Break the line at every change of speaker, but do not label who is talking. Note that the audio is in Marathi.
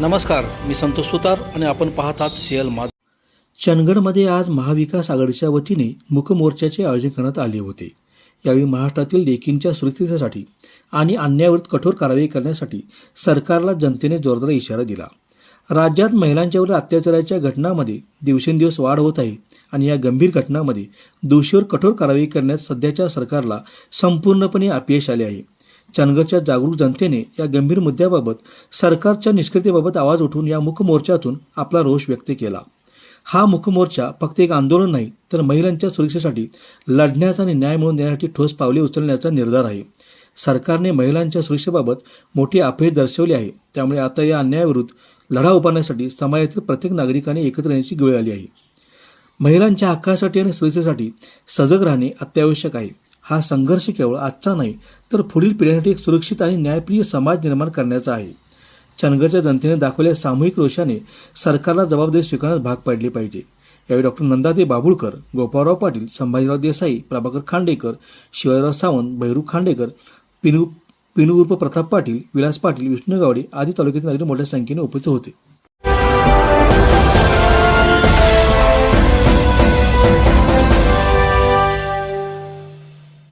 नमस्कार मी संतोष सुतार आणि आपण पाहत आहात सीएल माझ चंदगडमध्ये आज महाविकास आघाडीच्या वतीने मुकमोर्चाचे आयोजन करण्यात आले होते. यावेळी महाराष्ट्रातील लेकींच्या सुरक्षितेसाठी आणि अन्यायावर कठोर कारवाई करण्यासाठी सरकारला जनतेने जोरदार इशारा दिला. राज्यात महिलांच्यावर अत्याचाराच्या घटनांमध्ये दिवसेंदिवस वाढ होत आहे आणि या गंभीर घटनांमध्ये दोषीवर कठोर कारवाई करण्यात सध्याच्या सरकारला संपूर्णपणे अपयश आले आहे. चंदगडच्या जागरूक जनतेने या गंभीर मुद्द्याबाबत सरकारच्या निष्क्रियतेबाबत आवाज उठवून या मुखमोर्चातून आपला रोष व्यक्त केला. हा मुखमोर्चा फक्त एक आंदोलन नाही तर महिलांच्या सुरक्षेसाठी लढण्याचा आणि न्याय मिळवून देण्यासाठी ठोस पावले उचलण्याचा निर्धार आहे. सरकारने महिलांच्या सुरक्षेबाबत मोठी अपयश दर्शवली आहे त्यामुळे आता या अन्यायाविरुद्ध लढा उभारण्यासाठी समाजातील प्रत्येक नागरिकाने एकत्र येण्याची वेळ आली आहे. महिलांच्या हक्कासाठी आणि सुरक्षेसाठी सजग राहणे अत्यावश्यक आहे. हा संघर्ष केवळ आजचा नाही तर पुढील पिढ्यांसाठी एक सुरक्षित आणि न्यायप्रिय समाज निर्माण करण्याचा आहे. चंदगडच्या जनतेने दाखवलेल्या सामूहिक रोषाने सरकारला जबाबदारी स्वीकारण्यास भाग पाडले पाहिजे. यावेळी डॉक्टर नंदादे बाबुळकर गोपाळराव पाटील संभाजीराव देसाई प्रभाकर खांडेकर शिवाजीराव सावंत भैरू खांडेकर पिनू पिनू उर्फ प्रताप पाटील विलास पाटील विष्णू गावडे आदी तालुक्यातील नागरिक मोठ्या संख्येने उपस्थित होते.